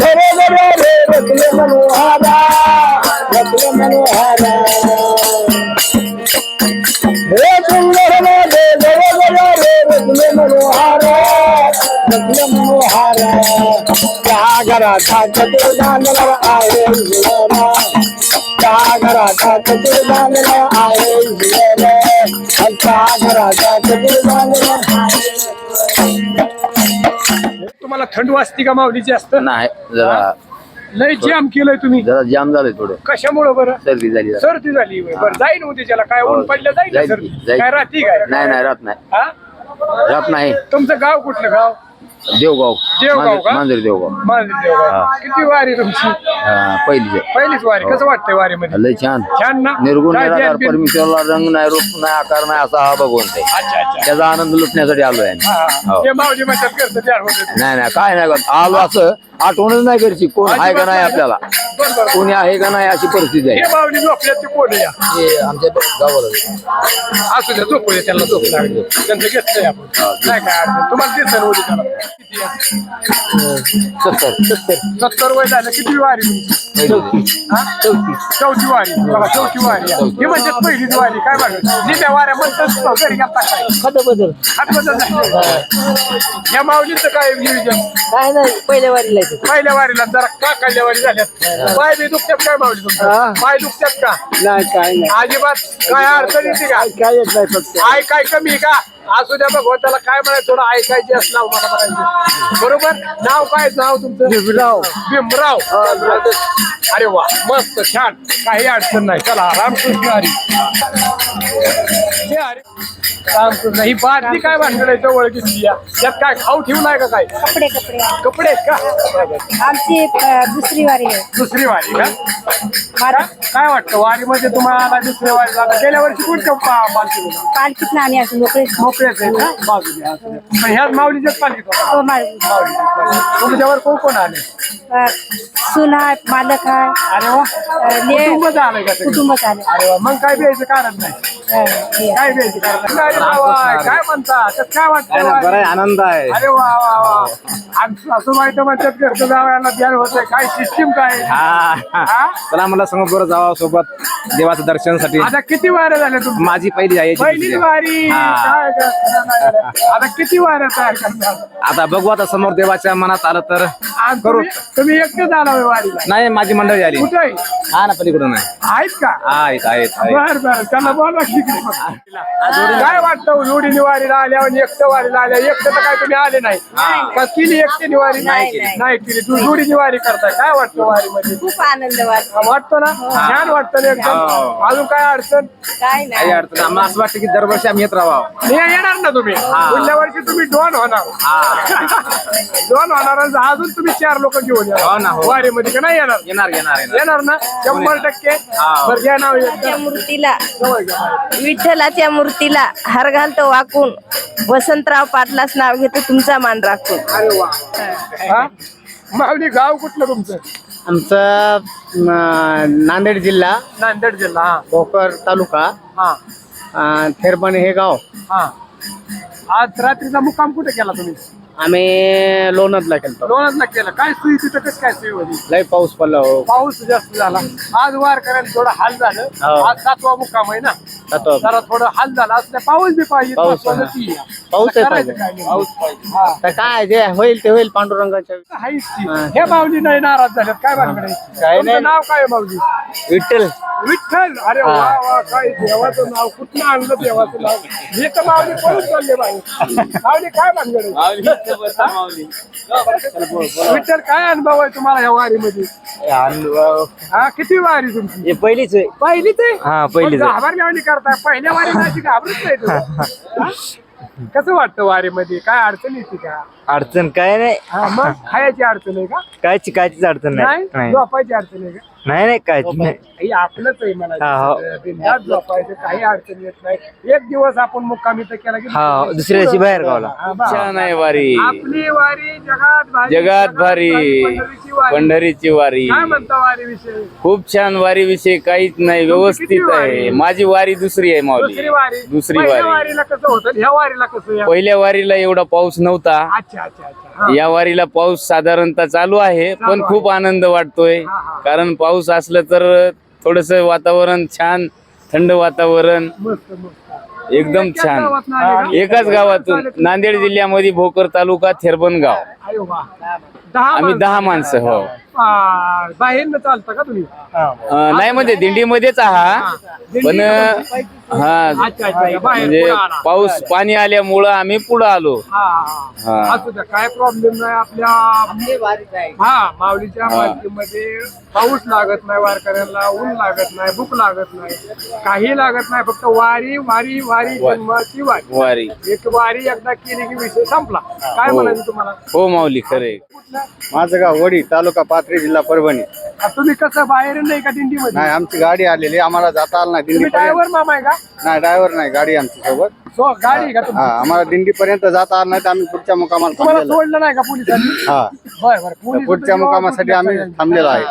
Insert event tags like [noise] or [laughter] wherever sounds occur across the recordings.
घरे घरे रे रचले मनोहारा रचले मनोहारा हे सुंदर रे घरे घरे रे रचले मनोहारा रचले मनोहारा त्या घराचा चतुर्दानला आहे हिरा त्या घराचा चतुर्दानला आहे हिरा त्या घराचा चतुर्दानला तुम्हाला थंड वाजती का माऊलीची असतं नाही जरा लय जाम केलंय तुम्ही. जरा जाम झालंय थोडं. कशामुळं बरं? सर्दी झाली जरा. सर्दी झाली होय. बरं जाईन होती त्याला काय ऊन पडलं जाईल जाईल, सर्दी. जाईल. काय राहती काय? नाही नाही राहत नाही. हा? राहत नाही. तुमचं गाव कुठलं गाव? देवगाव. देवगाव मांजर- का? मांजर देवगाव. देवगाव. हा. किती वारी तुमची? हा, पहिलीच. आहे. पहिलीच वारी. कसं वाटतंय वारीमध्ये? लय छान. छान ना? निर्गुण काय निराकार परमेश्वरला रंग नाही रूप नाही आकार नाही असा हा भगवंत आहे. अच्छा अच्छा. त्याचा आनंद लुटण्यासाठी आलोय आम्ही. हा, हा. हो. ते माऊली म्हणतात करतं त्या होते नाही नाही काय नाही करत. आलो असं आठवणच नाही करची कोण आहे का नाही आपल्याला? बरं बरं. कोणी आहे का नाही अशी परिस्थिती आहे. हे ते हे आमच्या गावाला असू द्या झोपू द्या त्यांना झोप लागली. त्यांचं घेतलंय आपण. नाही काय अडचण. तुम्हाला दिसेल उद्या त्याला? किती आहे? सत्तर वय झालं किती वारी तुमची? हा? चौथी वारी. बघा चौथी वारी. आहे. ही म्हणजे पहिलीच वारी काय बघा निम्या वाऱ्या म्हणतात घरी घालता काय? खातं बदल हात बदल नाही या माऊलीचं काय नियोजन? काय नाही पहिल्या वारीला येते. पहिल्या वारीला जरा का काढल्या वारी झाल्यात? पाय बी दुखतात काय माऊली तुमचं? हा. पाय दुखतात का? नाही काय नाही. अजिबात काय अडचण येते का? काय येत नाही फक्त. आय काय कमी का? असू द्या भगवंताला काय म्हणायचं थोडं ऐकायचे असं नाव मला म्हणायचं बरोबर? नाव काय नाव तुमचं? भीमराव. भीमराव. अरे वा मस्त छान. काही अडचण नाही. चला रामकृष्ण हरी. हे. रामकृष्ण ही बादली काय भांडण जवळ घेतली या? त्यात काय खाऊ ठेवलाय का काय कपडे कपडे. कपडे आहेत का? आमची अ, दुसरी वारी आहे. दुसरी वारी का? काय वाटतं? वारीमध्ये तुम्हाला दुसऱ्या वारी गेल्या वर्षी कोणत्या पा- पालखी होता? पालखीत ना आम्ही असं मोकळे मोकळ्याच आहे ना बाजूने. पण ह्याच माऊलीच्याच पालखीत होता हो, तुमच्यावर कोण कोण आले? सून आहे मालक आहे. अरे वा. अ, ले- कुटुंब झालंय का सगळं? कुटुंब चालेल अरे वा. मग काय द्यायचं कारण नाही. हे. काय द्यायचं कारण नाही. काय बाबा, काय म्हणता त्यात काय वाटतं बरं आनंद आहे अरे वा वा वा म्हणतात घरचं जावयाला ध्यान होतंय काय सिस्टीम काय हा हा? चला मला समोर बरं जावं सोबत देवाचं दर्शनासाठी आता किती वाऱ्या झाल्या तुमच्या माझी पहिली आहे पहिलीच. वारी हा. काय करणार? आता किती तयार करणार आता बघू आता समोर देवाच्या मनात आलं तर आज करू. तुम्ही तुम्ही एकटेच आला होय वारीला नाही माझी मंडळी आली कुठे हा ना पलीकडून आहे आहेत का आहेत आहेत आहेत. बर बर त्यांना बोलवा काय वाटतं जोडीने वारीला आल्या आणि एकटं वारीला आल्या एकटं तर काय तुम्ही आले नाही. का केली एकटी वारी नाही, नाही. नाही. केली. तू जोडीने वारी करताय. काय वाटतं वारीमध्ये? खूप आनंद वाटतो. वाटतो ना? छान वाटतं ना एकदम. हो. अजून काय अडचण? काय काही नाही. अडचण नाही. आम्हाला असं वाटतं की दरवर्षी आम्ही येत राहावं. हे येणार ना तुम्ही? पुढल्या वर्षी तुम्ही डॉन होणार. डॉन [laughs] होणार आणि अजून तुम्ही चार लोक घेऊन हो ना, येणार हो. वारीमध्ये का नाही येणार? येणार येणार येणार. येणार ना? शंभर टक्के. हा. बरं घ्या नाव एकदा. मूर्तीला जवळ घ्या. विठ्ठलाच्या मूर्तीला हार घालतो वाकून. वसंतराव पाटलाच नाव घेतो तुमचा मान राखून अरे वा. हा? माऊली गाव कुठलं तुमचं? आमचा अं, नांदेड जिल्हा. नांदेड जिल्हा हा. भोकर तालुका. हा. अं, थेरबन हे गाव. हा. आज रात्रीचा मुक्काम कुठे केला तुम्ही? आम्ही लोणदला गेलतो लोणारला केला काय सोयी तिथं कसं काय सोयी होती लय पाऊस पडला हो पाऊस जास्त झाला आज वार करायला थोडं हाल झालं हो. आज सातवा मुक्काम आहे ना जातो. जरा थोडं हाल झाला असल्या पाऊस बी पाहिजे पाऊस, हा. आहे. पाऊस आहे करायचं पाहिजे. काय नाही. हा. तर काय जे होईल ते होईल पांडुरंगाच्या. हा. माऊली नाही नाराज झाल्यात काय भानगड आहे? काय तुमचं नाही. नाव काय आहे माऊली विठ्ठल विठ्ठल अरे वा वा काय देवाचं नाव कुठलं आणलं देवाचं नाव? हे तर माऊली पळून चालले बाई. माऊली काय भानगड? विठ्ठल काय अनुभव आहे तुम्हाला या वारीमध्ये? हा किती वारी तुमची? पहिलीच आहे. पहिलीच आहे? हा, पहिलीच आहे. घाबर गावणी करताय. पहिल्या वारी अशी घाबरत नाही तुम्ही. हा? [laughs] कसं वाटतं वारीमध्ये? काय अडचण येते का? अडचण काय नाही. हा मग खायची अडचण आहे का? कायची कायचीच अडचण नाही. नाही? झोपायची अडचण आहे का? नाही नाही काय नाही. हे आपलंच आहे मला. हा, हो. बिनधास्त झोपायचं काही अडचण येत नाही. एक दिवस आपण मुक्कामी तर केला की हा, दुसऱ्या दिवशी बाहेर गावाला. हा, बा. छान आहे वारी. आपली वारी जगात भारी. जगात भारी. पंढरीची वारी. पंढरीची वारी. काय म्हणता वारी विषयी खूप छान वारी विषय काहीच नाही व्यवस्थित वारी? आहे माझी वारी दुसरी आहे दुसरी वारी? दुसरी पहिल्या वारी. वारीला कसं होतं? ह्या वारीला कसं या? पहिल्या वारीला एवढा पाऊस नव्हता. अच्छा अच्छा अच्छा. हा. या वारीला पाऊस साधारणतः चालू आहे पण खूप आनंद वाटतोय. हा, हा. कारण पाऊस असलं तर थोडस वातावरण छान थंड वातावरण. मस्त मस्त. एकदम एकाच छान. गावातनं आले का? एकाच गावातून. नांदेड जिल्ह्यामध्ये भोकर तालुका थेरबन गाव. अरे वा. दहा आम्ही दहा माणसं हो. बाहेर चालता का तुम्ही? अं, नाही म्हणजे दिंडीमध्येच आहात पण हा. अच्छा अच्छा बाहेर म्हणजे पुढं आला. पाऊस पाणी आल्यामुळं आम्ही पुढं आलो. हा, हा. हा. असू द्या काय प्रॉब्लेम नाही आपल्या हा माऊलीच्या मालकीमध्ये पाऊस लागत नाही वारकऱ्यांना ऊन लागत नाही भूक लागत नाही काही लागत नाही फक्त वारी वारी वारी. जन्माची वारी. वारी. एक वारी एकदा केली की विषय संपला. काय हो. म्हणायचं तुम्हाला? हो माऊली खरे माझं गाव वडी तालुका पाथरी जिल्हा परभणी. तुम्ही कसं बाहेर नाही का दिंडीमध्ये? नाही आमची गाडी आलेली आम्हाला जाता आलं नाही तुम्ही दिंडी ड्रायव्हर मामा आहे का? नाही ड्रायव्हर नाही गाडी आमची सोबत सो गाडी आहे का हा आम्हाला दिंडी पर्यंत जाता आलं नाही तर आम्ही पुढच्या मुकामाला तुम्हाला थांबलेलो सोडलं नाही का पोलिसांनी? हा. बरं बरं. पोलीस पुढच्या मुकामासाठी आम्ही थांबलेलो आहे.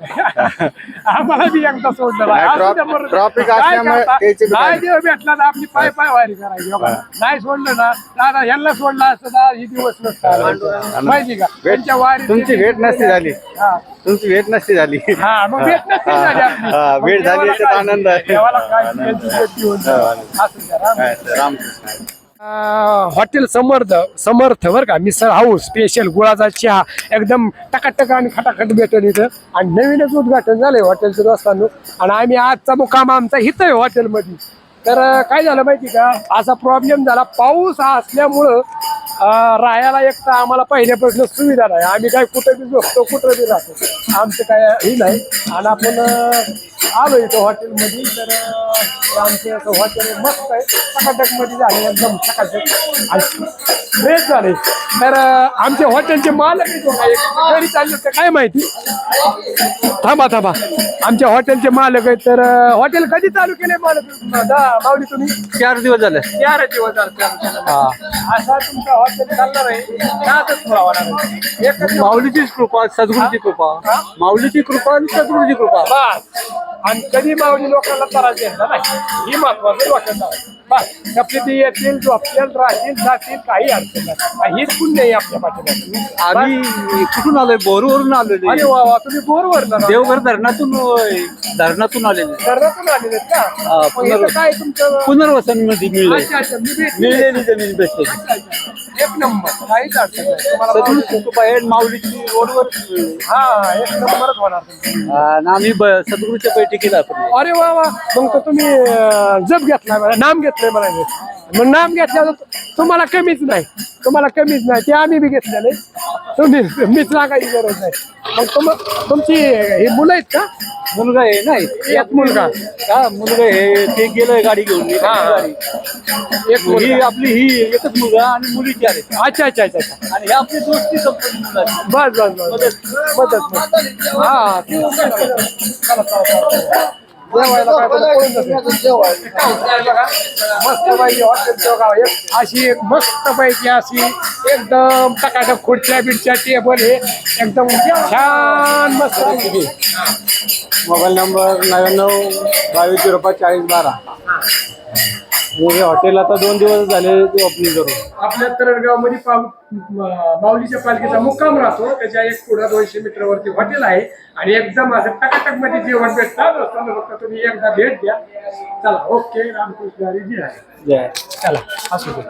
[laughs] आम्हाला बी एकदा सोडलं नाही, असू द्या ट्रॉ- बरं. ट्रॉफिक काय असल्यामुळे करता? त्याची बी नाही काय- देव भेटला तर आपली पाय पाय वारी करायची हो? नाही सोडलं ना दादा यांना सोडलं असतं ना ही दिवस नसता माहिती का त्यांच्या वारी तुमची भेट नसती झाली हा तुमची भेट नसती झाली हा मग भेट नसती झाली आपली. हा, भेट मग झाली देवाला याच्यात काय- आनंद आहे. देवाला काय त्यांची भेट घेऊन जा. असू द्या, राम. रामकृष्ण हॉटेल समर्थ समर्थ बरं का? मिसळ हाऊस स्पेशल गुळाचा चहा एकदम टकाटक आणि खटाखट भेटेल इथं. आणि नवीनच उद्घाटन झालंय हॉटेलचं दोस्तांनो. आणि आम्ही आजचा मुक्काम आमचा इथं आहे हॉटेलमध्ये. तर काय झालं माहिती का? असा प्रॉब्लेम झाला. पाऊस असल्यामुळं राहायला एक तर आम्हाला पहिल्यापासून सुविधा नाही. आम्ही काय कुठं बी झोपतो कुठं बी राहतो. आमचं काय हे नाही. आणि आपण आलो इथं हॉटेलमध्ये. तर आमचं असं हॉटेल मस्त आहे. टकाटकमध्ये झाले एकदम टकाटक आणि फ्रेश झाले. तर आमचे हॉटेलचे मालक आहे तो एक घरी चालले तर काय माहिती? थांबा थांबा. आमच्या हॉटेलचे मालक आहेत. तर हॉटेल कधी चालू केले मालक? माऊली तुम्ही? चार दिवस झाले. चार दिवस झाले. असा तुमचा चालणार आहे. एकच माऊलीचीच कृपा सद्गुरूची कृपा. माऊलीची कृपा आणि सद्गुरूची कृपा. बस. आणि कधी माऊली लोकांना त्रास द्यायचा नाही? ही महत्वाचं वाटत बस आपले ते येतील झोपतील राहतील जातील काही अडचण नाही. हीच पुण्य आहे आपल्या पाठीमागे. आम्ही कुठून आलोय? बोरवरून आलेलो अरे वा वा तुम्ही बोरवर देवघर धरणातून धरणातून आलेले. धरणातून आलेले आहेत का मग इथं काय तुमचं? पुनर्वसनमध्ये मिळले अच्छा अच्छा मी भेट मिळलेली जमीन भेटते. एक नंबर. काहीच अडचण नाही. तुम्हाला माऊलीची रोडवर हा एक नंबरच होणार तुमचं. आणि आम्ही ब- सद्गुरूच्या बैठकीला आपण अरे वा वा. मग तर तुम्ही अं, जप घेतलाय मला नाम घेतलंय मला हे. मग नाम घेतल्यावर तुम्हाला कमीच नाही. तुम्हाला कमीच नाही. ते आम्ही बी घेतलेले. तुम्ही मीच लागायची गरज नाही. मग तुम तुमची ही मुलं आहेत का? मुलगा आहे नाही एक. मुलगा. हा मुलगा आहे. ते गेलोय गाडी घेऊन. एक हा. गाडी. एक ही मुलगा आपली ही एकच मुलगा आणि मुली चार आहेत अच्छा अच्छा अच्छा अच्छा. आणि हे आपली दोस्ती मुलाची. बस बस बस. मदत. मदत. हा. ते चला, चला, चला. मस्त पैकी गाव आहे. अशी एक मस्त पैकी अशी एकदम टकाटक खुर्च्या बिडच्या टेबल हे एकदम छान मस्त. मोबाईल नंबर नव्याण्णव बावीस झिरो पाच चाळीस बारा आणि हे हॉटेल आता दोन दिवस झाले ते ओपनिंग करून. आपल्या तरडगावमध्ये माऊलीच्या पालखीचा मुक्काम राहतो. त्याच्या एक पुढे दोनशे मीटर वरती हॉटेल आहे. आणि एकदम असं टकाटकमध्ये जेवण भेटतात फक्त तुम्ही एकदा भेट द्या. चला ओके रामकृष्ण हरी जी आहे. जय. चला असू दे.